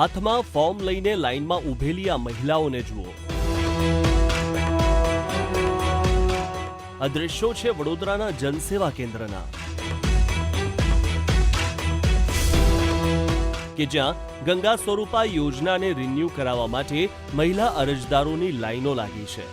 હાથમાં ફોર્મ લઈને લાઇનમાં ઊભેલી આ મહિલાઓને જુઓ. આ દ્રશ્યો છે વડોદરાના જનસેવા કેન્દ્રના. કે જ્યાં ગંગા સ્વરૂપા યોજનાને રિન્યૂ કરાવવા માટે મહિલા અરજદારોની લાઈનો લાગી છે.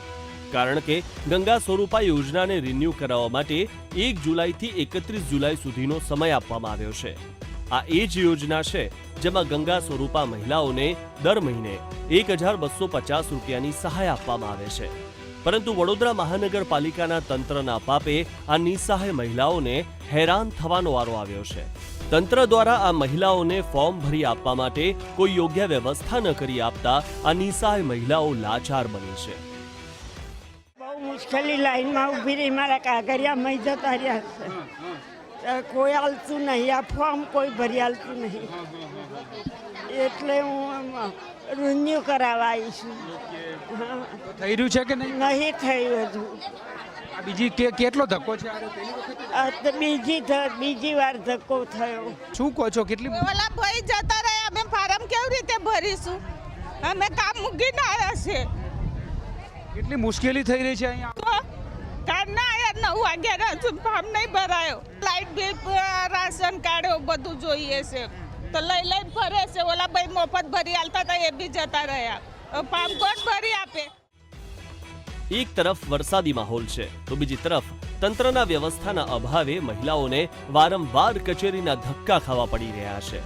કારણ કે ગંગા સ્વરૂપા યોજનાને રિન્યૂ કરાવવા માટે એક જુલાઈથી એકત્રીસ જુલાઈ સુધીનો સમય આપવામાં આવ્યો છે. આ એ જ યોજના છે જેમાં ગંગા સ્વરૂપા મહિલાઓને દર મહિને એક હજાર બસો પચાસ રૂપિયાની સહાય આપવામાં આવે છે. પરંતુ વડોદરા મહાનગરપાલિકાના તંત્રના પાપે આ નિસહાય મહિલાઓને હેરાન થવાનો વારો આવ્યો છે. તંત્ર દ્વારા આ મહિલાઓને ફોર્મ ભરી આપવા માટે કોઈ યોગ્ય વ્યવસ્થા ન કરી આપતા આ નિસહાય મહિલાઓ લાચાર બની છે. મુશ્કેલી લાઈનમાં ઊભી રહી, મારા કાગરિયા મય જતા રહ્યા છે. કોઈ હાલતું નહીં. આ ફોર્મ કોઈ ભરી હાલતું નહીં. એટલે હું રિન્યુ કરાવવા આવી છું. થઈ રહ્યું છે કે નહીં? નહીં થયું હજુ. બીજી કે કેટલો ધક્કો છે? આ પહેલી વખત આ તો બીજી બીજી વાર ધક્કો થયો. શું કહો છો? કેટલી ઓલા ભાઈ જતા રહ્યા. અમે ફાર્મ કેવી રીતે ભરીશું? અમે કામ મૂકીને આવ્યા છે કેટલી મુશ્કેલી થઈ રહી છે અહીંયા? તો કારના આવ્યા નવ વાગ્યા હજુ ફાર્મ નહીં ભરાયો. લાઇટ બિલ રાશન કાર્ડ બધું જોઈએ છે. તો લઈ લઈને ફરે છે. ઓલા ભાઈ મફત ભરી આલતા હતા, એ બી જતા રહ્યા. પામ કોણ ભરી આપે? એક તરફ વરસાદી માહોલ છે, તો બીજી તરફ તંત્રના વ્યવસ્થાના અભાવે મહિલાઓને વારંવાર કચેરીના ધક્કા ખાવા પડી રહ્યા છે.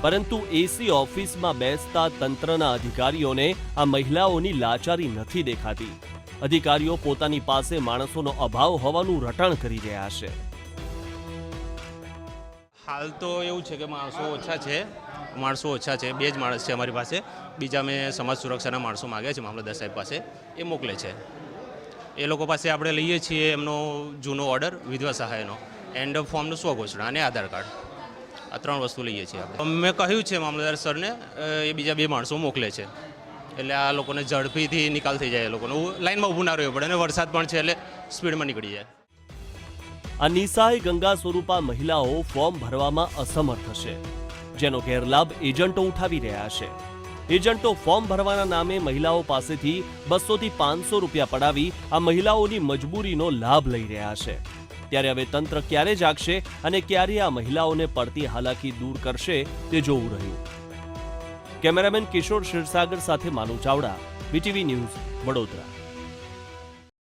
પરંતુ એસી ઓફિસમાં બેસતા તંત્રના અધિકારીઓને આ મહિલાઓની લાચારી નથી દેખાતી. અધિકારીઓ પોતાની પાસે માણસોનો અભાવ હોવાનું રટણ કરી રહ્યા છે. હાલ તો એવું છે કે માણસો ઓછા છે. માણસો ઓછા છે. બે જ માણસ છે અમારી પાસે. બીજા મેં સમાજ સુરક્ષાના માણસો માગ્યા છે મામલતદાર સાહેબ પાસે. એ મોકલે છે. એ લોકો પાસે આપણે લઈએ છીએ એમનો જૂનો ઓર્ડર વિધવા સહાયનો. એન્ડ ફોર્મનું સ્વઘોષણા અને આધાર કાર્ડ. આ ત્રણ વસ્તુ લઈએ છીએ આપણે. મેં કહ્યું છે મામલતદાર સરને એ બીજા બે માણસો મોકલે છે. એટલે આ લોકોને ઝડપીથી નિકાલ થઈ જાય એ લોકોને. લાઇનમાં ઊભું ના રહ્યું પડે અને વરસાદ પણ છે એટલે સ્પીડમાં નીકળી જાય. આ નિસાય ગંગા સ્વરૂપા મહિલાઓ ફોર્મ ભરવામાં અસમર્થ છે, જેનો ગેરલાભ એજન્ટો ઉઠાવી રહ્યા છે. એજન્ટો ફોર્મ ભરવાના નામે મહિલાઓ પાસેથી બસોથી પાંચસો રૂપિયા પડાવી આ મહિલાઓની મજબૂરીનો લાભ લઈ રહ્યા છે. ત્યારે હવે તંત્ર ક્યારે જાગશે અને ક્યારે આ મહિલાઓને પડતી હાલાકી દૂર કરશે તે જોવું રહ્યું. કેમેરામેન કિશોર ક્ષીરસાગર સાથે માનુ ચાવડા બીટીવી ન્યૂઝ વડોદરા.